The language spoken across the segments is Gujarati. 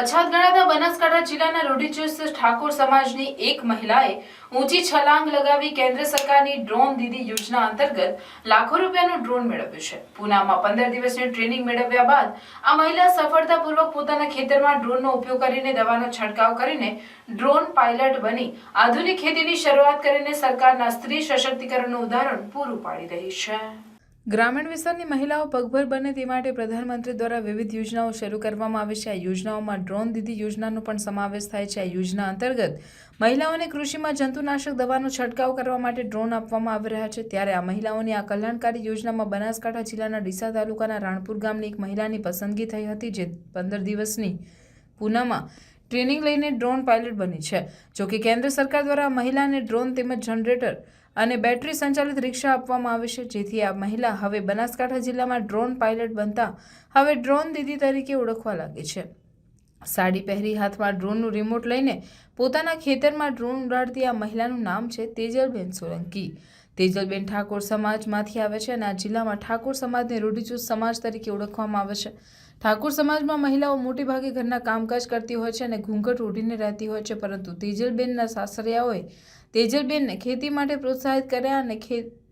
પછાત ગણાતા બનાસકાંઠા જિલ્લાના રૂઢિચુસ્ત ઠાકોર સમાજની એક મહિલાએ ઊંચી છલાંગ લગાવી કેન્દ્ર સરકારની ડ્રોન દીદી યોજના અંતર્ગત લાખો રૂપિયાનું ડ્રોન મેળવ્યું છે. પૂનામાં પંદર દિવસની ટ્રેનિંગ મેળવ્યા બાદ આ મહિલા સફળતાપૂર્વક પોતાના ખેતરમાં ડ્રોનનો ઉપયોગ કરીને દવાનો છંટકાવ કરીને ડ્રોન પાયલટ બની આધુનિક ખેતીની શરૂઆત કરીને સરકારના સ્ત્રી સશક્તિકરણનું ઉદાહરણ પૂરું પાડી રહી છે. ગ્રામીણ વિસ્તારની મહિલાઓ પગભર બને તે માટે પ્રધાનમંત્રી દ્વારા વિવિધ યોજનાઓ શરૂ કરવામાં આવી છે. આ યોજનાઓમાં ડ્રોન દીદી યોજનાનો પણ સમાવેશ થાય છે. આ યોજના અંતર્ગત મહિલાઓને કૃષિમાં જંતુનાશક દવાનો છંટકાવ કરવા માટે ડ્રોન આપવામાં આવી રહ્યા છે. ત્યારે આ મહિલાઓની આ કલ્યાણકારી યોજનામાં બનાસકાંઠા જિલ્લાના ડીસા તાલુકાના રાણપુર ગામની એક મહિલાની પસંદગી થઈ હતી, જે પંદર દિવસની પૂનામાં ટ્રેનિંગ લઈને ડ્રોન પાયલટ બની છે. જોકે કેન્દ્ર સરકાર દ્વારા મહિલાને ડ્રોન તેમજ જનરેટર અને બેટરી સંચાલિત રિક્ષા આપવામાં આવે છે. જેથી આ મહિલા હવે બનાસકાંઠા જિલ્લામાં ડ્રોન પાયલટ બનતા હવે ડ્રોન દીદી તરીકે ઓળખવા લાગી છે. સાડી પહેરી હાથમાં ડ્રોનનું રિમોટ લઈને પોતાના ખેતરમાં ડ્રોન ઉડાડતી આ મહિલાનું નામ છે તેજલબેન સોલંકી. તેજલબેન ઠાકોર સમાજમાંથી આવે છે અને આ જિલ્લામાં ઠાકોર સમાજને રૂઢિચુસ્ત સમાજ તરીકે ઓળખવામાં આવે છે. ઠાકોર સમાજમાં મહિલાઓ મોટેભાગે ઘરના કામકાજ કરતી હોય છે અને ઘૂંઘટ ઉડીને રહેતી હોય છે, પરંતુ તેજલબેનના સાસરિયાઓએ તેજલબેનને ખેતી માટે પ્રોત્સાહિત કર્યા અને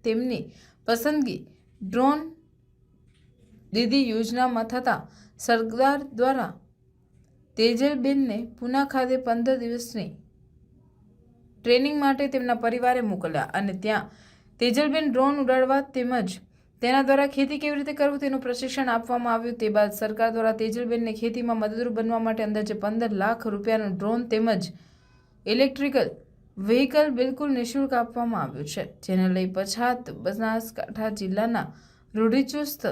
તેમની પસંદગી ડ્રોન દીદી યોજનામાં થતાં સરકાર દ્વારા તેજલબેનને પુના ખાતે પંદર દિવસની ટ્રેનિંગ માટે તેમના પરિવારે મોકલ્યા અને ત્યાં તેજલબેન ડ્રોન ઉડાડવા તેમજ તેના દ્વારા ખેતી કેવી રીતે કરવું તેનું પ્રશિક્ષણ આપવામાં આવ્યું તે બાદ સરકાર દ્વારા તેજલબેનને ખેતીમાં મદદરૂપ બનવા માટે અંદાજે પંદર લાખ રૂપિયાનું ડ્રોન તેમજ ઇલેક્ટ્રિકલ વ્હીકલ બિલકુલ નિઃશુલ્ક આપવામાં આવ્યું છે, જેને લઈ પછાત બનાસકાંઠા જિલ્લાના રૂઢિચુસ્ત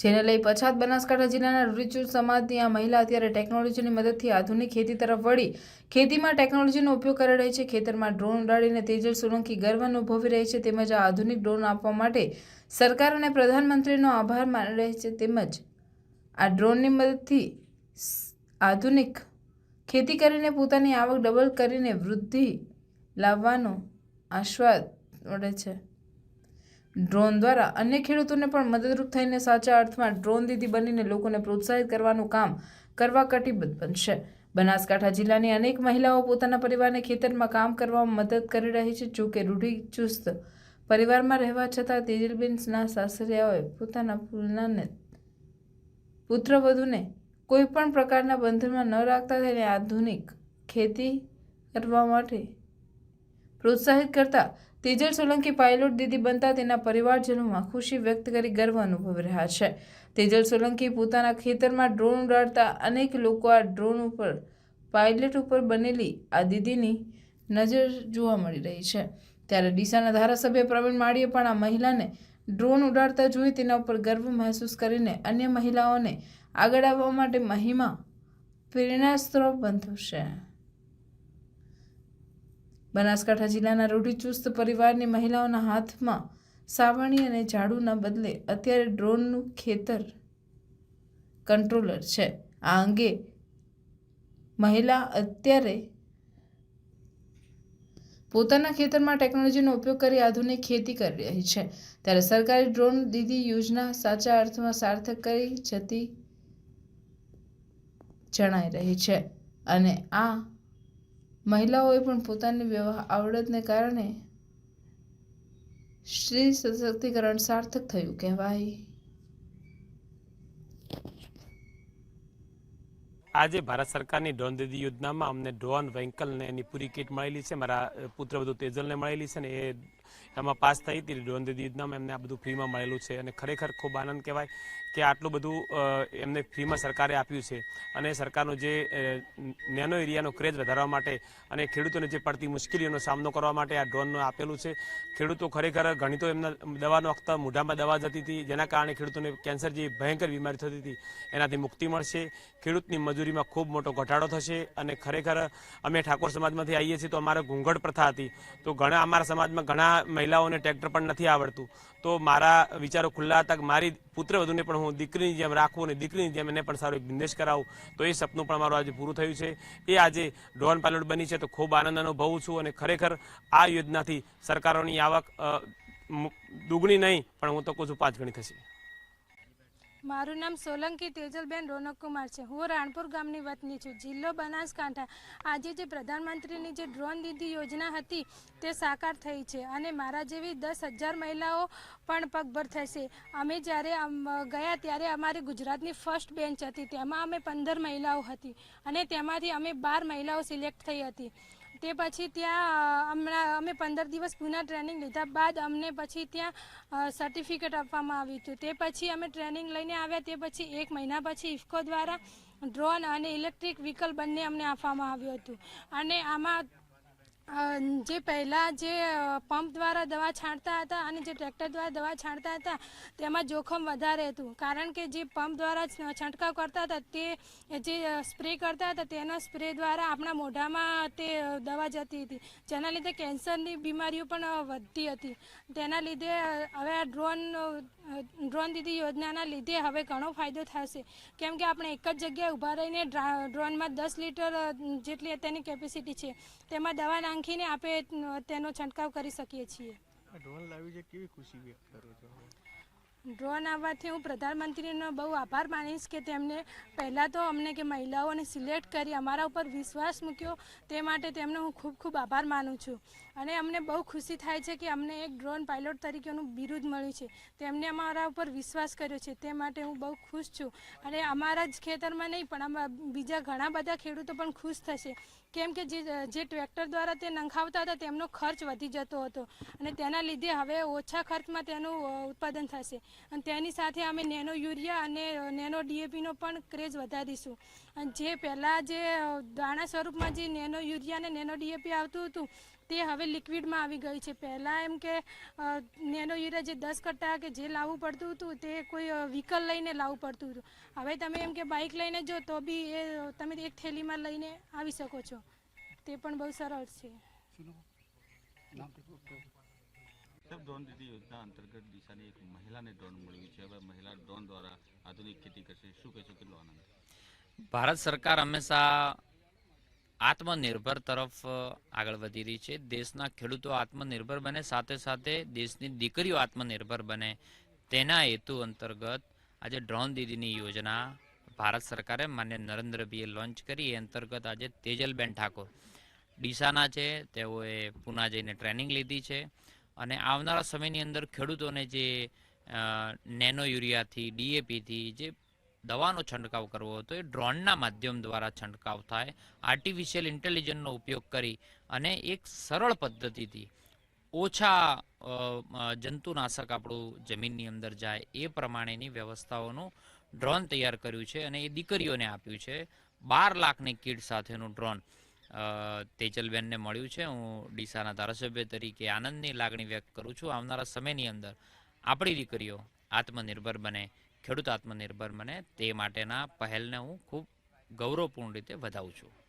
જેને લઈ પછાત બનાસકાંઠા જિલ્લાના રૂઢિચુસ્ત સમાજની આ મહિલા અત્યારે ટેકનોલોજીની મદદથી આધુનિક ખેતી તરફ વળી ખેતીમાં ટેકનોલોજીનો ઉપયોગ કરી રહી છે. ખેતરમાં ડ્રોન ઉડાડીને તેજલ સોલંકી ગર્વ અનુભવી રહી છે. તેમજ આ આધુનિક ડ્રોન આપવા માટે સરકાર અને પ્રધાનમંત્રીનો આભાર માની રહી છે. તેમજ આ ડ્રોનની મદદથી આધુનિક ખેતી કરીને પોતાની આવક ડબલ કરીને વૃદ્ધિ લાવવાનો આશ્વાદ મળે છે. ડ્રોન દ્વારા અન્ય ખેડૂતોને પણ મદદરૂપ થઈને સાચા અર્થમાં ડ્રોન દીદી બનીને લોકોને પ્રોત્સાહિત કરવાનું કામ કરવા કટિબદ્ધ બનશે. બનાસકાંઠા જિલ્લાની અનેક મહિલાઓ પોતાના પરિવારને ખેતરમાં કામ કરવામાં મદદ કરી રહી છે. જોકે રૂઢિચુસ્ત પરિવારમાં રહેવા છતાં તેજલબેનના સાસરિયાઓએ પોતાના પુલનાને પુત્રવધુને કોઈ પણ પ્રકારના બંધનમાં ન રાખતા તેને આધુનિક ખેતી કરવા માટે પ્રોત્સાહિત કરતા તેજલ સોલંકી પાયલોટ દીદી બનતા તેના પરિવારજનોમાં ખુશી વ્યક્ત કરી ગર્વ અનુભવી રહ્યા છે. તેજલ સોલંકી પોતાના ખેતરમાં ડ્રોન ઉડાડતા અનેક લોકો આ ડ્રોન ઉપર, પાયલટ ઉપર બનેલી આ દીદીની નજર જોવા મળી રહી છે. ત્યારે ડીસાના ધારાસભ્ય પ્રવીણ માળીએ પણ આ મહિલાને ડ્રોન ઉડાડતા જોઈ તેના ઉપર ગર્વ મહેસૂસ કરીને અન્ય મહિલાઓને આગળ આવવા માટે મહિમા, પ્રેરણાસ્ત્રોત બંધુ છે. બનાસકાંઠા જિલ્લાના રૂઢિચુસ્ત પરિવારની મહિલાઓના હાથમાં સાવરણી અને ઝાડુના બદલે અત્યારે ડ્રોનનું ખેતર કંટ્રોલર છે. આ અંગે મહિલા અત્યારે પોતાના ખેતરમાં ટેકનોલોજીનો ઉપયોગ કરી આધુનિક ખેતી કરી રહી છે. ત્યારે સરકારી ડ્રોન દીદી યોજના સાચા અર્થમાં સાર્થક કરી જતી જણાઈ રહી છે. અને આ મહિલાઓએ પણ પોતાની વ્યવહાર આવડતને કારણે સ્ત્રી સશક્તિકરણ સાર્થક થયું કહેવાય. આજે ભારત સરકારની ડ્રોન દીદી યોજનામાં અમને ડ્રોન વ્હીકલ ને એની પૂરી કિટ મળેલી છે. મારા પુત્ર બધું તેજલને મળેલી છે ને એ એમાં પાસ થઈ હતી ડ્રોન દીદી યોજનામાં એમને આ બધું ફ્રીમાં મળેલું છે અને ખરેખર ખૂબ આનંદ કહેવાય કે આટલું બધું એમને ફ્રીમાં સરકારે આપ્યું છે. અને સરકારનો જે નેનો એરિયાનો ક્રેઝ વધારવા માટે અને ખેડૂતોને જે પડતી મુશ્કેલીઓનો સામનો કરવા માટે આ ડ્રોનનું આપેલું છે. ખેડૂતો ખરેખર ઘણી તો એમના દવાનો વખત મોઢામાં દવા જતી હતી, જેના કારણે ખેડૂતોને કેન્સર જેવી ભયંકર બીમારી થતી હતી, એનાથી મુક્તિ મળશે. ખેડૂતની મજૂરીમાં ખૂબ મોટો ઘટાડો થશે અને ખરેખર અમે ઠાકોર સમાજમાંથી આવીએ છીએ તો અમારે ઘૂંઘટ પ્રથા હતી. તો ઘણા અમારા સમાજમાં ઘણા મહિલાઓને ટ્રેક્ટર પણ નથી આવડતું. તો મારા વિચારો ખુલ્લા હતા કે મારી પુત્રવધુને પણ હું દીકરીની જેમ રાખવું અને દીકરીની જેમ એને પણ સારો એક બિઝનેસ કરાવું. તો એ સપનું પણ મારું આજે પૂરું થયું છે. એ આજે ડ્રોન પાયલોટ બની છે તો ખૂબ આનંદ અનુભવું છું અને ખરેખર આ યોજનાથી સરકારોની આવક દુગણી નહીં, પણ હું તો કહું છું પાંચ ગણી થશે. મારું નામ સોલંકી તેજલબેન રોનકકુમાર છે. હું રાણપુર ગામની વતની છું. જિલ્લો બનાસકાંઠા. આજે જે પ્રધાનમંત્રીની જે ડ્રોન દીદી યોજના હતી, તે સાકાર થઈ છે અને મારા જેવી દસ હજાર મહિલાઓ પણ પગભર થશે. અમે જ્યારે ગયા ત્યારે અમારી ગુજરાતની ફર્સ્ટ બેન્ચ હતી. તેમાં અમે પંદર મહિલાઓ હતી અને તેમાંથી અમે બાર મહિલાઓ સિલેક્ટ થઈ હતી. તે પછી ત્યાં હમણાં અમે પંદર દિવસ પુના ટ્રેનિંગ લીધા બાદ અમને પછી ત્યાં સર્ટિફિકેટ આપવામાં આવ્યું હતું. તે પછી અમે ટ્રેનિંગ લઈને આવ્યા, તે પછી એક મહિના પછી ઇફકો દ્વારા ડ્રોન અને ઇલેક્ટ્રિક વ્હીકલ બંને અમને આપવામાં આવ્યું હતું. અને આમાં જે પહેલાં જે પંપ દ્વારા દવા છાંટતા હતા અને જે ટ્રેક્ટર દ્વારા દવા છાંટતા હતા, તેમાં જોખમ વધારે હતું. કારણ કે જે પંપ દ્વારા છંટકાવ કરતા હતા, તે જે સ્પ્રે કરતા હતા, તેનો સ્પ્રે દ્વારા આપણા મોઢામાં તે દવા જતી હતી. જેના લીધે કેન્સરની બીમારીઓ પણ વધતી હતી. તેના લીધે હવે આ ડ્રોન ડ્રોન દીદી યોજનાના લીધે હવે ઘણો ફાયદો થશે. કેમ કે આપણે એક જ જગ્યાએ ઊભા રહીને ડ્રા- ડ્રોનમાં દસ લીટર જેટલી તેની કેપેસિટી છે, તેમાં દવા નાખીને આપણે તેનો છંટકાવ કરી શકીએ છીએ. ડ્રોન લાવી છે, કેવી ખુશી વ્યક્ત કરો છો? ડ્રોન આવવાથી હું પ્રધાનમંત્રીનો બહુ આભાર માનીશ કે તેમને પહેલાં તો અમને કે મહિલાઓને સિલેક્ટ કરી અમારા ઉપર વિશ્વાસ મૂક્યો તે માટે તેમનો હું ખૂબ ખૂબ આભાર માનું છું. અને અમને બહુ ખુશી થાય છે કે અમને એક ડ્રોન પાયલોટ તરીકેનું બિરુદ મળ્યું છે. તેમને અમારા ઉપર વિશ્વાસ કર્યો છે તે માટે હું બહુ ખુશ છું. અને અમારા જ ખેતરમાં નહીં, પણ બીજા ઘણા બધા ખેડૂતો પણ ખુશ થશે. કેમ કે જે જે ટ્રેક્ટર દ્વારા તે નંખાવતા હતા, તેમનો ખર્ચ વધી જતો હતો. અને તેના લીધે હવે ઓછા ખર્ચમાં તેનું ઉત્પાદન થશે. અને તેની સાથે અમે નેનો યુરિયા અને નેનો ડીએપીનો પણ ક્રેઝ વધારીશું અને જે પહેલાં જે દાણા સ્વરૂપમાં જે નેનો યુરિયા અને નેનો ડીએપી આવતું હતું, તે હવે લિક્વિડમાં આવી ગઈ છે. પહેલાં એમ કે નેનો યુરિયા જે દસ કટ્ટા કે જે લાવવું પડતું હતું, તે કોઈ વ્હીકલ લઈને લાવવું પડતું હતું. હવે તમે એમ કે બાઇક લઈને જો, તો બી એ તમે એક થેલીમાં લઈને આવી શકો છો. તે પણ બહુ સરળ છે. સાહેબ ડ્રોન દીદી યોજના અંતર્ગત દિશાની એક મહિલાને ડ્રોન મળ્યું છે. હવે મહિલા ડ્રોન દ્વારા આધુનિક ખેતી કરશે. શું કહેશો, કેટલો આનંદ? ભારત સરકાર હંમેશા આત્મનિર્ભર તરફ આગળ વધી રહી છે. દેશના ખેડૂતો આત્મનિર્ભર બને, સાથે સાથે દેશની દીકરીઓ આત્મનિર્ભર બને. તેના હેતુ અંતર્ગત આજે ડ્રોન દીદીની યોજના ભારત સરકારે માન્ય નરેન્દ્રભાઈએ લોન્ચ કરી. એ અંતર્ગત આજે તેજલબેન ઠાકોર ડીસાના છે. તેઓએ પુના જઈને ટ્રેનિંગ લીધી છે. અને આવનારા સમયની અંદર ખેડૂતોને જે નેનો યુરિયાથી, ડીએપીથી જે દવાનો છંટકાવ કરવો હતો એ ડ્રોનના માધ્યમ દ્વારા છંટકાવ થાય, આર્ટિફિશિયલ ઇન્ટેલિજન્સનો ઉપયોગ કરી અને એક સરળ પદ્ધતિથી ઓછા જંતુનાશક આપણું જમીનની અંદર જાય એ પ્રમાણેની વ્યવસ્થાઓનું ડ્રોન તૈયાર કર્યું છે અને એ દીકરીઓને આપ્યું છે. બાર લાખની કીટ સાથેનું ડ્રોન. તેજલબેનને મળ્યું છે. હું ડીસાના ધારાસભ્ય તરીકે આનંદની લાગણી વ્યક્ત કરું છું. આવનારા સમયની અંદર આપણી દીકરીઓ આત્મનિર્ભર બને, ખેડૂત આત્મનિર્ભર બને તે માટેના પહેલને હું ખૂબ ગૌરવપૂર્ણ રીતે વધાવું છું.